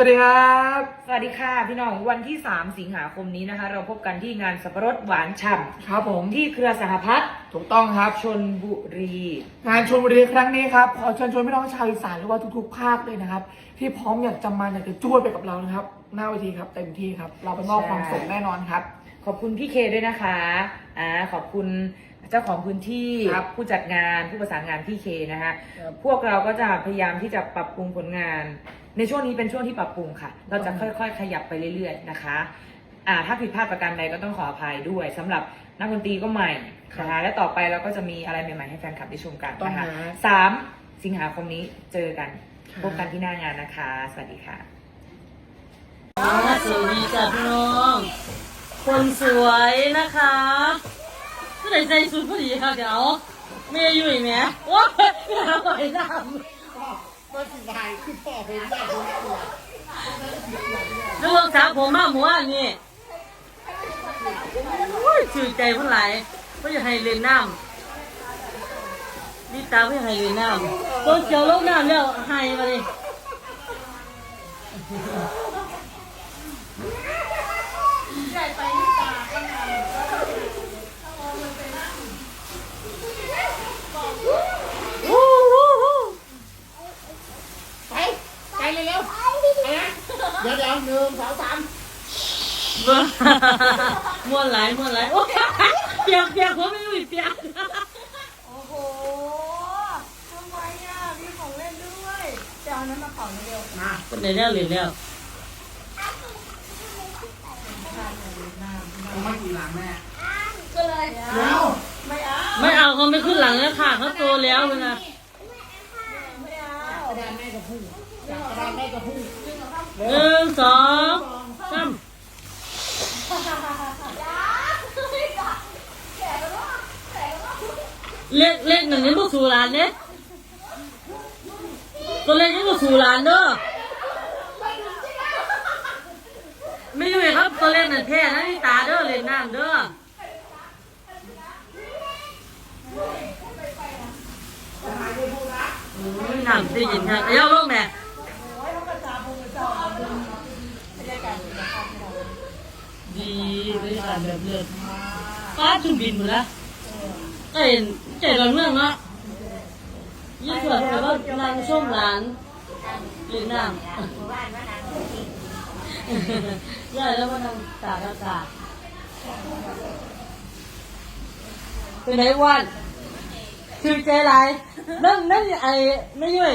วัสดีครับ สวัสดีค่ะพี่น้องวันที่ 3 สิงหาคมนี้นะคะ เราพบกันที่งานสับปะรดหวานฉ่ครับผมำที่เครือสหพัฒน์ถูกต้องครับชนบุรี งานชลบุรีครั้งนี้ครับขอเชิญชวนพี่น้องชาวอีสานหรือว่าทุกๆภาคเลยนะครับ ที่พร้อมอยากจะมาอยากจะจ้วดไปกับเรานะครับ หน้าเวทีครับเต็มที่ครับ เราไปมอบความสุขแน่นอนครับ ขอบคุณพี่เคด้วยนะคะอ่าขอบคุณเจ้าของพื้นที่ครับผู้จัดงานผู้ประสานงานพี่เคนะคะครับพวกเราก็จะพยายามที่จะปรับปรุงผลงาน ในช่วงนี้เป็นช่วงที่ปรับปรุงค่ะ เราจะค่อยๆ ขยับไปเรื่อยๆนะคะอ่าถ้าผิดพลาดประการใดก็ต้องขออภัยด้วยสำหรับนักดนตรีก็ใหม่นะคะและต่อไปเราก็จะมีอะไรใหม่ๆให้แฟนคลับได้ชมกันต้องนะคะนะสามสิงหาคมนี้เจอกันครับพบกันที่หน้างานนะคะ สวัสดีค่ะ สวัสดีจ้ะพี่น้อง คนสวยนะคะก็เลยใจสุดพอดีค่ะเดี๋ยวเมียอยู่อีกไหมว้าวไม่หาไหวน้ำแล้วลองสาวผมมาหมูอันนี้อุ้ยชื่นใจเพื่อนหลายเพ่อจะให้เล่นน้ำนี่ตาเพื่ให้เล่นน้ำต้นเขียวลงน้ำแล้วให้มาเลย ไปไปเร็วๆไปนะเดี๋ยวเดี๋ยวห นึ่งสองสามม้วนหลายม้วนหลายโอ้ยเปียกเปียกผมไม่รู้อีกเปียกโอ้โหทำไมอะมีของเล่นด้วยจะเอานั้นมาเป่าเร็วมาคนไหนแล้วหรือแล้วเอามากี่หลังแม่ก็เลยเดี๋ยวไม่เอาไม่เอาเขาไม่ขึ้นหลังแล้วค่ะเขาโตแล้วเลยนะไม่เอากระดานแม่กับพุ่งกระดานแม่กับพุ่ง หนึ่งสองสามเล็กเล็กหนึ่งนี่พวกสู่หลานเนี่ยตัวเล็กนี่พวกสู่หลานเด้อไม่อยู่ยครับตัวเล็กนั่นแท้นะนี่ตาเด้อเล่นน้ำเด้อน้ำได้ยินค่ะเอ้าลงแม่ ดีบรรยกาศแบบเลิศป้าจุ่มบินหมดละเอ้ยใจร้อนเมื่องเนาะยี่สิบแบบว่านางส้มร้านเล่นน้ำย่แล้วมานางตากอากาเป็นไหนวันคือใจไรนั่นนั่นไอ้ไม่ย่อย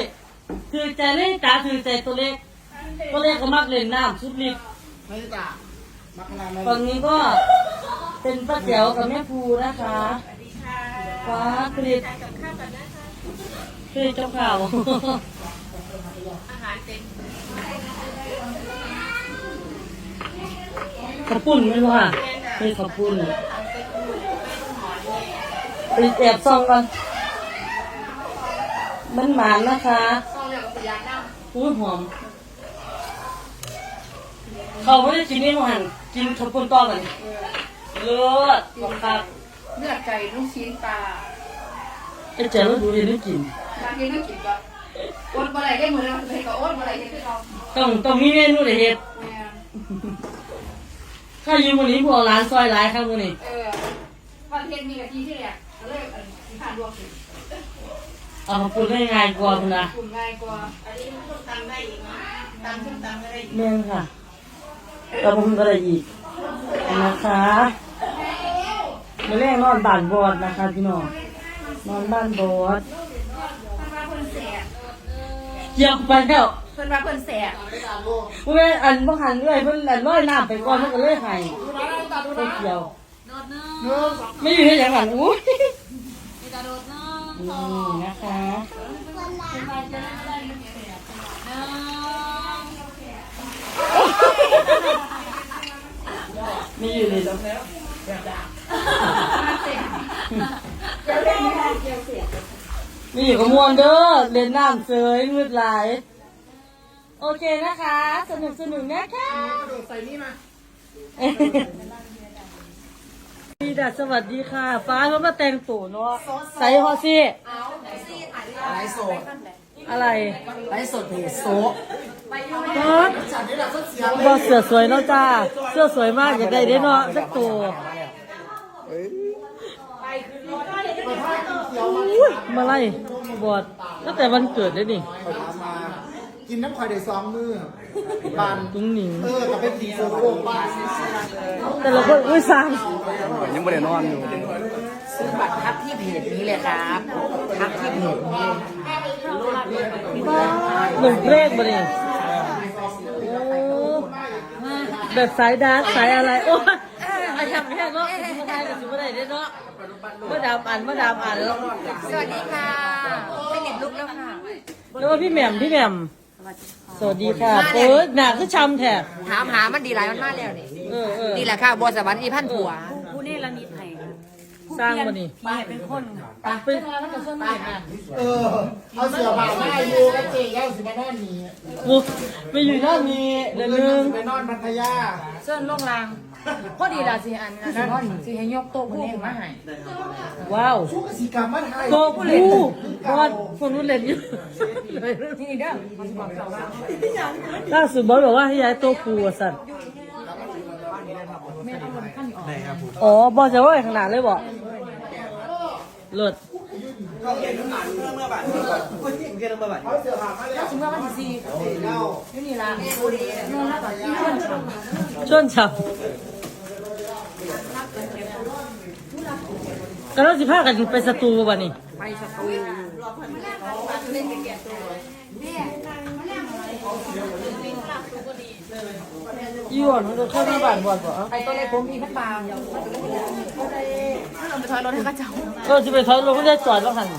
คือใจเล่นตาคือใจตัวเล็กตัวเล็กก็มักเล่นน้ำสุดฤทธิ์ ฝั่งนี้ก็เป็นป้าแจ๋วกับแม่ภูนะคะฟ้าผลิตผลิตเจ้าข่าวขอบปุ่นไม่รู้ค่ะเป็นขอบปุ่นไปแอบซองกันมันหมานนะคะอุ้ยหอม เขาไม่ได้กินนี่หัน กินขอบปุ่นต่อกันเลิศบอกครับเลือดไก่ลูกชิ้นปลาไอ้เจ๋วดูดีไม่กินบางทีก็กินก็อดอะไรได้เหมือนเราเคยก็อดอะไรที่เราต้องต้องมีเมนูเด็ดเฮ็ดแม่ข้ายืมวันนี้พวกร้านซอยร้ายครับวันนี้เออวันเทศมีกะทิที่แรกก็เลยที่ผ่านรวมถึงเอาขอบคุณได้ง่ายกว่าคุณนะกลุ่มง่ายกว่าอันนี้ต้องตำได้อีกนะตำส้มตำก็ได้เม่นค่ะ เราพุ่งก็ได้อีกนะคะมาเรียกนอนบ้านบอดนะคะพี่น้องนอนบ้านบอดเพิ่นว่าเพิ่นแสบเกี่ยวไปแล้วเพิ่นว่าเพิ่นแสบเพื่อนอันบ่หันเลยเพิ่นอันร้อยน้ำไปก่อนเพิ่นก็เลยให้เพิ่นเกี่ยวไม่อยู่ที่อย่างนั้นอุ้ยนี่นะคะ ม่อยู่เลยแล้วมีอยู่กับมวนเด้อเล่นน้ำเสยมืดหลายโอเคนะคะ สนุกสนุกนะคะใส่นี่มาดีดัสวัสดีค่ะ ฟ้าเขามาแต่งตัวเนาะใส่ฮอซี่ไลฟ์สด อะไรไลฟ์สดเพจโซเนาะจัดว่าเสื้อสวยเนาะจ้า เสื้อสวยมากอยากได้ได้เนาะสักตัวอุ๊ยมาไล่บวชตั้งแต่วันเกิดเลยนี่เขาถามมากินน้ำข่อยได้สองมือปานตุ้งหนิงเออกับเป็นสีโซโก้ปานแต่ละคนอุ้ยสร้างยังไม่ได้นอนอยู่ซื้อบัตรทับที่เพจนี้เลยครับทับที่เพจนี้ หนุ่มเพลงมาเนี่ยแบบสายดาร์กสายอะไร โอ้ยไอ้ทำแค่เนาะมาได้กับสุภาพได้เนาะเมื่อดามอันเมื่อดามอันแล้วสวัสดีค่ะไม่เห็นลุกแล้วค่ะแล้วพี่แหม่มพี่แหม่มสวัสดีค่ะเปิดหนาคือชำแท้ถามหามันดีหลายมันมากแล้วนี่เออเออนี่แหละค่ะบัวสวรรค์อีพันผัวผู้นี่ละนิด สร้างมานี่พี่เป็นคนไปเออ เอาเสือผ่าไม้ยูกับเจ๊ย่าสิมานอนนี่กูไปอยู่ด้านนี้เดี๋ยวนึงไปนอนพัทยาเส้นล่องรางพอดีละสิอันนั้นสิให้ยกโต๊ะผู้มาให้ว้าวชุกสีกรรมมาไทยโตผู้บอลคนนู้นเล่นอยู่ที่นี่เด้อเขาสิบอกเจ้าว่าล่าสุดบอลบอกว่าให้ย้ายโตครูอะสัตว์อ๋อบอลจะว่าขนาดเลยบอก เลิศแล้วถึงว่าวันที่สี่นี่นี่ละนอนแล้วก็ที่คนชมชวนฉับก็ต้องสิพากันไปสตูบ่ะนี่ไปสตูยี่ห้อมันจะเข้ามาบ้านบ่บ่ไปตัวเล็กผมมีพันบางถ้าเราไปถ อยรถให้กระเจ้าก็จะไปถอยรถไม่ได้จอดแล้วหันแ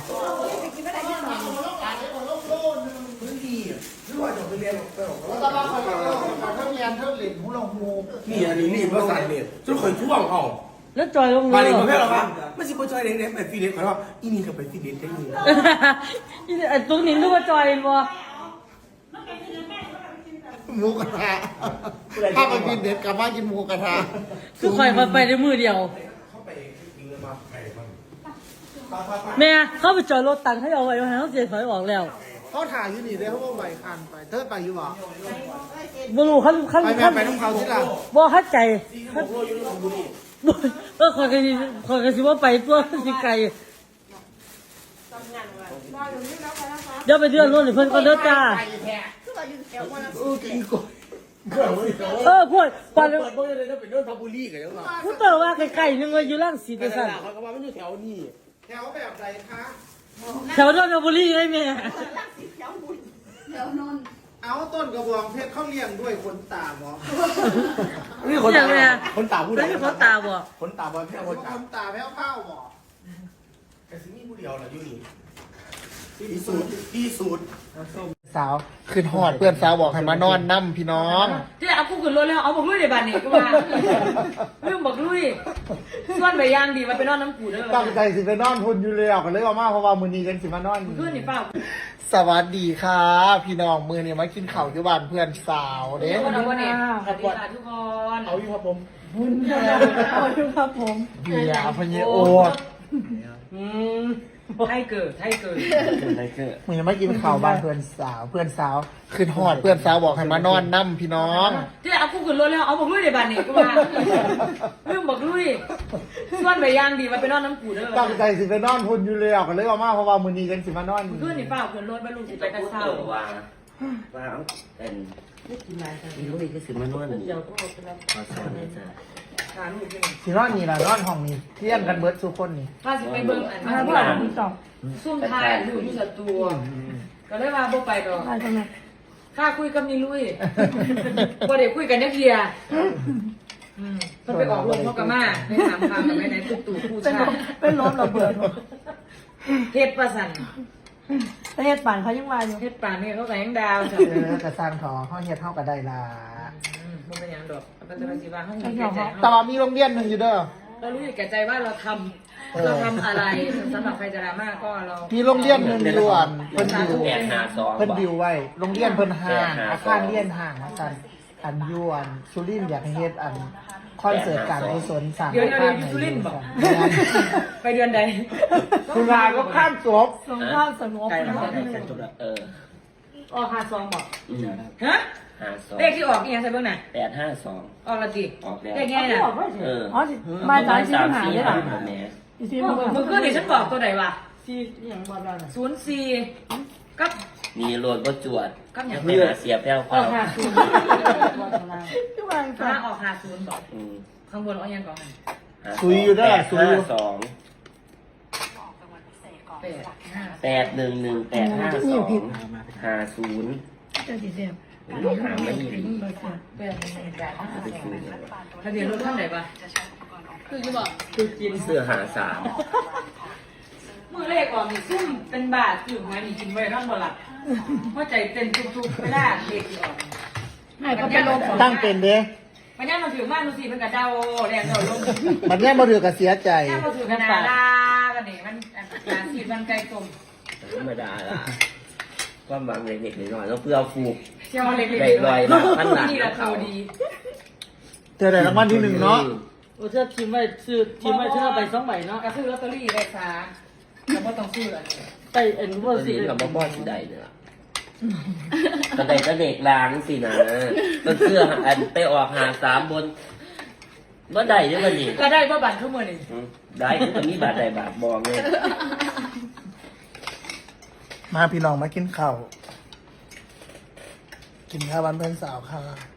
ล้วก็มาคอยกับเท่าเมียนเท่าเหรียญหูลงหูนี่อันนี้นี่ภาษาเน็ตจนคอยท่วงเอาแล้วจอยลงมาเลเลยยมาแค่หรอวะไม่ใช่คนจอยเด็กๆไปฟีเด็กขอว่าอีนี่ก็ไปฟีเด็กได้ยินไอ้ตุ้งนิ้งรู้ว่าจอยบ่หมูกระทะถ้าไปกินเด็ดกลับบ้านกินหมูกระทะคือคอยมาไปในมือเดียว แม่เข้าไปจอดรถตังค์ให้เอาไว้ว่าให้เขาเสียถอยออกแล้วเขาถ่ายอยู่นี่ได้เขาบอกใบคันไปเธอไปอยู่บ่บ่รู้เขาเขาไปแม่เขาไปน้องเขาที่ละบ่เข้าใจเขาบ่เออคอยกันสิคอยกันสิว่าไปตัวสิไกลเดี๋ยวไปเดือนรถหรือเพิ่นก็เด้อจ้าเออพวกปานเปิดเบอร์เลยนะเป็นเรื่องทับบุรีกันยังไงพูดต่อว่าใกล้ๆนึงว่าอยู่ล่างสีแต่แต่สั่นเขาก็ว่ามันอยู่แถวนี้ แถวแบบไหนคะแถวนนทบุรีไงแม่เอาต้นกระบองเพชรเขาเลี้ยงด้วยคนตาบอนี่คนอตาย่างแม่คนตาผู้ใดแล้วมีคนตาบ่คนตาบอลแค่คนตาคนตาแพ้วข้าวบอแต่ซิมีผู้เดียวนะอยู่นี่ที่สูตรที่สูตรสาวขึ้นหอดเพื่อนสาวบอกให้มานอนนั่มพี่น้องที่เอากูขึ้นรถแล้วเอาบอกลุยในบ้านนี่ก็ว่าเรื่องบอกลุ ยส่วนไปย่างดีมาไปนอนน้ำปูเด้อตั้งใจสิไปนอนพุนอยู่เลยก็เลยว่ามาเพราะว่ามือนี้กันสิมานอนขึ้นนี่เปล่าสวัสดีค่ะ พี่น้องมือนี้มากินข้าวที่บ้านเพื่อนสาวเด้ทุกคนเอาวันนี้สวัสดีค่ะทุกคนเอาอยู่ครับผมเบียร์พญโอดอืม ให้เกิดให้เกิดอะไรเกิดมือนี้มากินข้าวบ้านเพื่อนสาว เพื่อนสาวขึ้นหอดเพื่อนสาวบอกให้มานอนนั่มพี่น้องที่เอากูขึ้นรถแล้ว เอาบอกลุยในบ้านนี่ก็ว่าเรื่องบอกลุยส่วนไปย่างดีมาไปนอนน้ำปูเด้อตั้งใจสิไปนอนพุนอยู่เลยก็เลยว่ามาเพราะว่ามือนี้กันสิมานอนขึ้นนี่เปล่าขึ้นรถมาลุงสิไปกระเช้าว่าว่าเป็นมีลูกอีกสิมันนวลเดี๋ยวก็เอาไปรับขอสอนเลยจ้ะ ถามลูกสินอนนี่ล่ะนอนห้องนี้เที่ยงกันเบิร์ดทุกคนนี่ถ้าสิไปเบิ่งอันนั้นว่าซุ่มทายอยู่ที่สตูก็เลยว่าบ่ไปดอกข้าคุยกับนี่ลุยบ่ได้คุยกันนักเรียอืมเพิ่นไปออกโรงพ่อกะมาในถามทางกับแม่ไหนตุ๊ตู่ผู้ชายเป็นรถระเบิดเฮ็ดประสันประเทศป่านเขายังมาอยู่เฮ็ดป่านนี่เขาก็ยังดาวจ้ะเออกระซังทอห้องเฮ็ดเท่ากับได้ละอื มบ่เป็นหยังดอกมันจะเป็นสิว่าเฮามีแก่ใจแต่ว่ามีโรงเรียนหนึ่งอยู่เด้อ เรารู้อยู่แก่ใจว่าเราทำเราทำอะไรสำหรับใครจะดราม่าก็เรามีโรงเรียนหนึ่งอยู่อันเพิ่นดิวแปดหาสองเพิ่นดิวไว้ โรงเรียนเพิ่นห่างอาคารเรียนห่างอาคารอันอยวนสุรินทร์อยากให้เฮ็ดอันคอนเสิร์ตการกุศลสร้างเดี๋ยวอาเดี๋ยวคารเดี๋ยวให้สุรินทร์บอกแม่นไปเดือนใดคุณลาก็ข้ามจบสงครามสงบใกล้แล้วใกล้จะจบแล้วเออออกหาซองบอกอืมฮะ หาสองเลขที่ออกนี่ยังใส่เบื้องหน่ะแปดห้าสองออกละติออกแล้วเลขง่ายน่ะเอออ๋อสิมาสามสี่หาสี่ได้หรอห้าแหม่อีซี่มึงมึงก็นี่ฉันบอกตัวไหนวะที่อย่างบ้านเราน่ะศูนย์สี่กับมีโหลดก็จวดกับอย่างไม่หาเสียแป้วอเปล่าอกหาศูนย์บ้านเราที่วางคณะออกหาศูนย์บอกอืมข้างบนเอายังก่อนหาซุยอยู่ได้แปล่ะดซุยห้าอยู่สองแปดห้าแปดหนึ่งหนึ่งแปดห้าสองหาศูนย์ เจ้าสีเสียบ หาไม่ดีแปดหนึ่งแปดห้าสองทะเบียนรถท่านไหนปะคือจะบอกคือกินเสื้อหาสามมือเลขออกนี่ซุ่มเป็นบาทอยู่ไหมนี่กินไว้ร่างบ่หลับเพราะใจเต้นทุกๆไม่ได้เลขที่ออกไม่ก็ไปลบตั้งเป็นเด้มันย่ามาถือมากดูสิมันกระเดาแรงเดาลงมันแย่มาถือกับเสียใจย่ามาถือกระดาดากันนี่มันยาสีมันไก่ต้มธรรมดาล่ะ ความหวังเล็กๆน้อยๆแล้วเพื่อฟูกเชี่ยวเล็กได้ลอยมาพันหลังนี่แหละเขาดีเจอแต่รางวัลที่หนึ่งเนาะโอ้เธอทีมไว้ซื้อทีมไว้เธอไปสองใบเนาะก็ซื้อลอตเตอรี่ได้ซาแล้วก็ต้องซื้ออันนี้ไปเอ็นว่าตอนสินี้กับพ่อสิได้เนี่ยก็ได้ก็เด็กล้างสินะก็เสื้ออันไปออกหาสามบนเมื่อใดเนี่ยมันนี่ก็ได้ว่าบัตรขึ้นมือนี่อืมได้ก็มีบาทใดบาทบองเลย มาพี่น้องมากินข้าว กินข้าววันเพื่อนสาวค่ะ